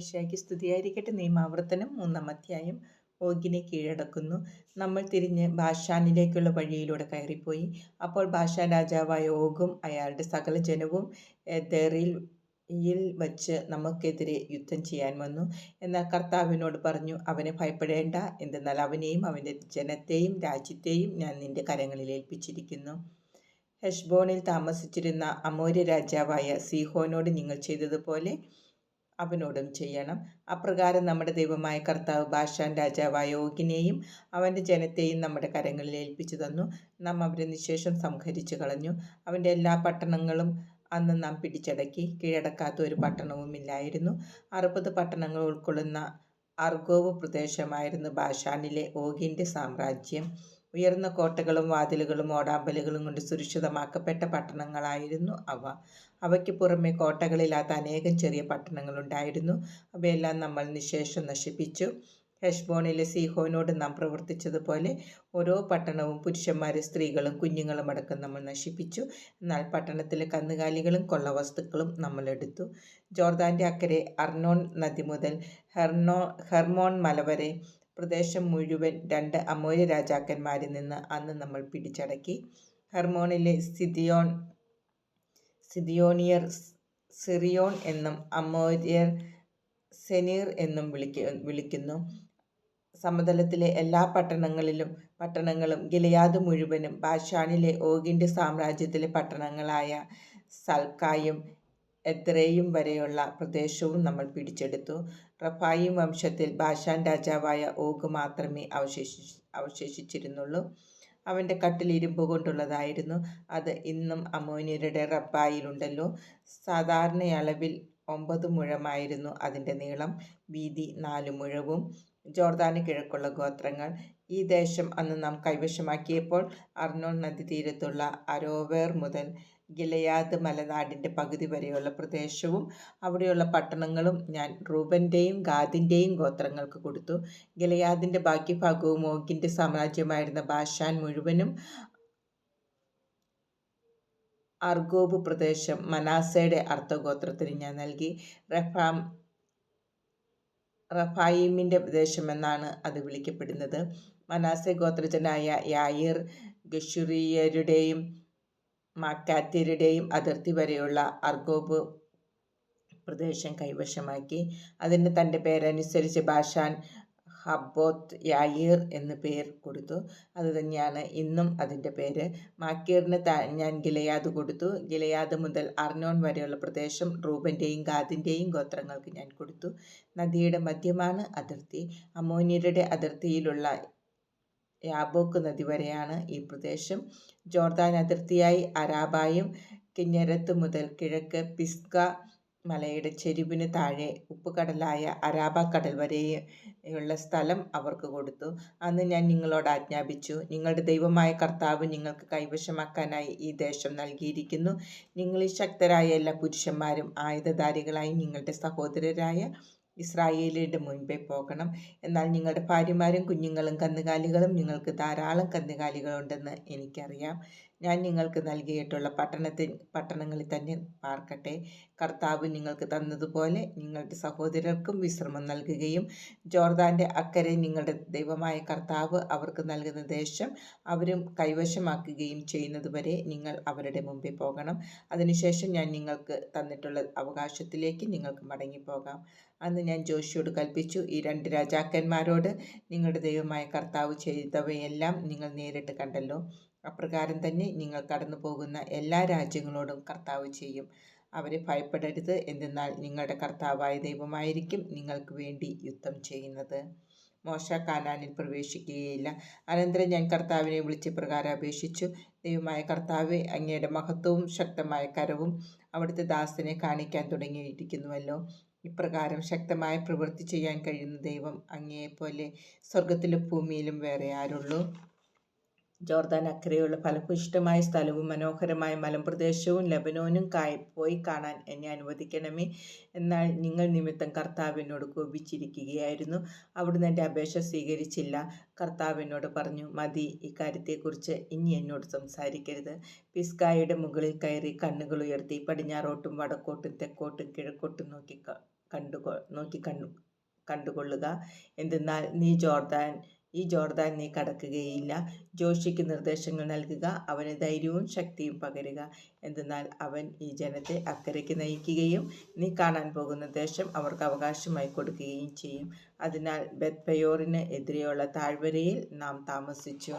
ഈശോയ്ക്ക് സ്തുതിയായിരിക്കട്ടെ. നിയമാവർത്തനം മൂന്നാം അധ്യായം ഓഗിനെ കീഴടക്കുന്നു. നമ്മൾ തിരിഞ്ഞ് ബാഷാനിലേക്കുള്ള വഴിയിലൂടെ കയറിപ്പോയി. അപ്പോൾ ബാഷാൻ രാജാവായ ഓഗും അയാളുടെ സകല ജനവും എദേറിൽ യിൽ വച്ച് നമുക്കെതിരെ യുദ്ധം ചെയ്യാൻ വന്നു. എന്നാൽ കർത്താവിനോട് പറഞ്ഞു അവനെ ഭയപ്പെടേണ്ട. എന്തെന്നാൽ അവനെയും അവന്റെ ജനത്തെയും രാജ്യത്തെയും ഞാൻ നിന്റെ കരങ്ങളിൽ ഏൽപ്പിച്ചിരിക്കുന്നു. ഹെഷ്ബോണിൽ താമസിച്ചിരുന്ന അമോര്യ രാജാവായ സീഹോനോട് നിങ്ങൾ ചെയ്തതുപോലെ അവനോടും ചെയ്യണം. അപ്രകാരം നമ്മുടെ ദൈവമായ കർത്താവ് ബാഷാൻ രാജാവായ ഓഗിനെയും അവന്റെ ജനത്തെയും നമ്മുടെ കരങ്ങളിൽ ഏൽപ്പിച്ചു തന്നു. നാം അവരെ നിശേഷം സംഹരിച്ചു കളഞ്ഞു. അവന്റെ എല്ലാ പട്ടണങ്ങളും അന്ന് നാം പിടിച്ചടക്കി. കീഴടക്കാത്ത ഒരു പട്ടണവുമില്ലായിരുന്നു അറുപത് പട്ടണങ്ങൾ ഉൾക്കൊള്ളുന്ന അർഗോവ് പ്രദേശമായിരുന്നു ബാഷാനിലെ ഓഗിന്റെ സാമ്രാജ്യം. ഉയർന്ന കോട്ടകളും വാതിലുകളും ഓടാമ്പലുകളും കൊണ്ട് സുരക്ഷിതമാക്കപ്പെട്ട പട്ടണങ്ങളായിരുന്നു അവ. അവയ്ക്ക് പുറമെ കോട്ടകളില്ലാത്ത അനേകം ചെറിയ പട്ടണങ്ങളുണ്ടായിരുന്നു. അവയെല്ലാം നമ്മൾ നിശേഷം നശിപ്പിച്ചു. ഹെഷ്ബോണിലെ സീഹോനോട് നാം പ്രവർത്തിച്ചതുപോലെ ഓരോ പട്ടണവും പുരുഷന്മാരും സ്ത്രീകളും കുഞ്ഞുങ്ങളും അടക്കം നമ്മൾ നശിപ്പിച്ചു. എന്നാൽ പട്ടണത്തിലെ കന്നുകാലികളും കൊള്ളവസ്തുക്കളും നമ്മൾ എടുത്തു. ജോർദാന്റെ അക്കരെ അർണോൺ നദി മുതൽ ഹെർണോ ഹെർമോൺ മല വരെ പ്രദേശം മുഴുവൻ രണ്ട് അമോര്യ രാജാക്കന്മാരിൽ നിന്ന് അന്ന് നമ്മൾ പിടിച്ചടക്കി. ഹെർമോണിലെ സിദിയോൺ സിദിയോണിയർ സിറിയോൺ എന്നും അമോര്യർ സെനീർ എന്നും വിളിക്ക വിളിക്കുന്നു. സമതലത്തിലെ എല്ലാ പട്ടണങ്ങളിലും പട്ടണങ്ങളും ഗിലയാദ് മുഴുവനും ബാഷാനിലെ ഓഗിന്റെ സാമ്രാജ്യത്തിലെ പട്ടണങ്ങളായ സൽക്കായും എത്രയും വരെയുള്ള പ്രദേശവും നമ്മൾ പിടിച്ചെടുത്തു. റഫായിം വംശത്തിൽ ബാഷാൻ രാജാവായ ഓഗ് മാത്രമേ അവശേഷി അവശേഷിച്ചിരുന്നുള്ളൂ. അവന്റെ കട്ടിൽ ഇരുമ്പ് കൊണ്ടുള്ളതായിരുന്നു. അത് ഇന്നും അമോനിയരുടെ റബ്ബായിലുണ്ടല്ലോ. സാധാരണ അളവിൽ ഒമ്പത് മുഴമായിരുന്നു അതിന്റെ നീളം. വീതി നാല് മുഴവും. ജോർദാന് കിഴക്കുള്ള ഗോത്രങ്ങൾ. ഈ ദേശം അന്ന് നാം കൈവശമാക്കിയപ്പോൾ അർണോൺ നദീതീരത്തുള്ള അരോവേർ മുതൽ ഗിലയാദ് മലനാടിന്റെ പകുതി വരെയുള്ള പ്രദേശവും അവിടെയുള്ള പട്ടണങ്ങളും ഞാൻ റൂബന്റെയും ഗാദിന്റെയും ഗോത്രങ്ങൾക്ക് കൊടുത്തു. ഗിലയാദിന്റെ ബാക്കി ഭാഗവും ഓഗിന്റെ സാമ്രാജ്യമായിരുന്ന ബാഷാൻ മുഴുവനും അർഗോബ് പ്രദേശം മനാസയുടെ അർത്ഥഗോത്രത്തിന് ഞാൻ നൽകി. റഫാം റഫായിമിന്റെ പ്രദേശമെന്നാണ് അത് വിളിക്കപ്പെടുന്നത്. മനാസെ ഗോത്രജനായ യായിർ ഗഷുറിയരുടെയും മാക്കാത്യരുടെയും അതിർത്തി വരെയുള്ള അർഗോബ് പ്രദേശം കൈവശമാക്കി. അതിന് തന്റെ പേരനുസരിച്ച് ബാഷാൻ ഹബോത്ത് യായിർ എന്ന് പേർ കൊടുത്തു. അത് തന്നെയാണ് ഇന്നും അതിന്റെ പേര്. മാക്കീറിന് ഞാൻ ഗിലയാദ് കൊടുത്തു. ഗിലയാദ് മുതൽ അർണോൺ വരെയുള്ള പ്രദേശം റൂബന്റെയും ഗാദിന്റെയും ഗോത്രങ്ങൾക്ക് ഞാൻ കൊടുത്തു. നദിയുടെ മധ്യമാണ് അതിർത്തി. അമോനിയരുടെ അതിർത്തിയിലുള്ള യാബോക്ക് നദി വരെയാണ് ഈ പ്രദേശം. ജോർദാൻ അതിർത്തിയായി അരാബായും കിഞ്ഞരത്ത് മുതൽ കിഴക്ക് പിസ്ക മലയുടെ ചെരുവിന് താഴെ ഉപ്പുകടലായ അരാബ കടൽ വരെയുള്ള സ്ഥലം അവർക്ക് കൊടുത്തു. അന്ന് ഞാൻ നിങ്ങളോട് ആജ്ഞാപിച്ചു നിങ്ങളുടെ ദൈവമായ കർത്താവ് നിങ്ങൾക്ക് കൈവശമാക്കാനായി ഈ ദേശം നൽകിയിരിക്കുന്നു. നിങ്ങളിൽ ശക്തരായ എല്ലാ പുരുഷന്മാരും ആയുധധാരികളായി നിങ്ങളുടെ സഹോദരരായ ഇസ്രായേലിയുടെ മുൻപേ പോകണം. എന്നാൽ നിങ്ങളുടെ ഭാര്യമാരും കുഞ്ഞുങ്ങളും കന്നുകാലികളും നിങ്ങൾക്ക് ധാരാളം കന്നുകാലികളുണ്ടെന്ന് എനിക്കറിയാം. ഞാൻ നിങ്ങൾക്ക് നൽകിയിട്ടുള്ള പട്ടണത്തിൽ പട്ടണങ്ങളിൽ തന്നെ പാർക്കട്ടെ. കർത്താവ് നിങ്ങൾക്ക് തന്നതുപോലെ നിങ്ങളുടെ സഹോദരർക്കും വിശ്രമം നൽകുകയും ജോർദാന്റെ അക്കരെ നിങ്ങളുടെ ദൈവമായ കർത്താവ് അവർക്ക് നൽകുന്ന ദേശം അവരും കൈവശമാക്കുകയും ചെയ്യുന്നതുവരെ നിങ്ങൾ അവരുടെ മുമ്പിൽ പോകണം. അതിനുശേഷം ഞാൻ നിങ്ങൾക്ക് തന്നിട്ടുള്ള അവകാശത്തിലേക്ക് നിങ്ങൾക്ക് മടങ്ങിപ്പോകാം. അന്ന് ഞാൻ ജോഷിയോട് കൽപ്പിച്ചു ഈ രണ്ട് രാജാക്കന്മാരോട് നിങ്ങളുടെ ദൈവമായ കർത്താവ് ചെയ്തവയെല്ലാം നിങ്ങൾ നേരിട്ട് കണ്ടല്ലോ. അപ്രകാരം തന്നെ നിങ്ങൾ കടന്നു പോകുന്ന എല്ലാ രാജ്യങ്ങളോടും കർത്താവ് ചെയ്യും. അവരെ ഭയപ്പെടരുത്. എന്തെന്നാൽ നിങ്ങളുടെ കർത്താവായ ദൈവമായിരിക്കും നിങ്ങൾക്ക് വേണ്ടി യുദ്ധം ചെയ്യുന്നത്. മോശ കാനാനിൽ പ്രവേശിക്കുകയില്ല. അനന്തരം ഞാൻ കർത്താവിനെ വിളിച്ച് പ്രകാരം അപേക്ഷിച്ചു. ദൈവമായ കർത്താവ് അങ്ങയുടെ മഹത്വവും ശക്തമായ കരവും അവിടുത്തെ ദാസനെ കാണിക്കാൻ തുടങ്ങിയിരിക്കുന്നുവല്ലോ. ഇപ്രകാരം ശക്തമായ പ്രവൃത്തി ചെയ്യാൻ കഴിയുന്ന ദൈവം അങ്ങയെപ്പോലെ സ്വർഗത്തിലും ഭൂമിയിലും വേറെ ആരുള്ളൂ. ജോർദാൻ അക്കരയുള്ള ഫലഭൂയിഷ്ടമായ സ്ഥലവും മനോഹരമായ മലമ്പ്രദേശവും ലബനോനും കായ് പോയി കാണാൻ എന്നെ അനുവദിക്കണമേ എന്നാൽ നിങ്ങൾ നിമിത്തം കർത്താവിനോട് കോപിച്ചിരിക്കുകയായിരുന്നു. അവിടുന്ന് എന്റെ അപേക്ഷ സ്വീകരിച്ചില്ല. കർത്താവിനോട് പറഞ്ഞു മതി ഇക്കാര്യത്തെക്കുറിച്ച് ഇനി എന്നോട് സംസാരിക്കരുത്. പിസ്കായുടെ മുകളിൽ കയറി കണ്ണുകൾ ഉയർത്തി പടിഞ്ഞാറോട്ടും വടക്കോട്ടും തെക്കോട്ടും കിഴക്കോട്ടും നോക്കി കണ്ടുകൊ നോക്കി കണ്ടു കണ്ടുകൊള്ളുക. എന്തെന്നാൽ നീ ജോർദാൻ ഈ ജോർദാൻ നീ കടക്കുകയില്ല. ജോഷിക്ക് നിർദ്ദേശങ്ങൾ നൽകുക അവന് ധൈര്യവും ശക്തിയും പകരുക. എന്തെന്നാൽ അവൻ ഈ ജനത്തെ അക്കരയ്ക്ക് നയിക്കുകയും നീ കാണാൻ പോകുന്ന ദേശം അവർക്ക് അവകാശമായി കൊടുക്കുകയും ചെയ്യും. അതിനാൽ ബെത്പയോറിന് എതിരെയുള്ള താഴ്വരയിൽ നാം താമസിച്ചു.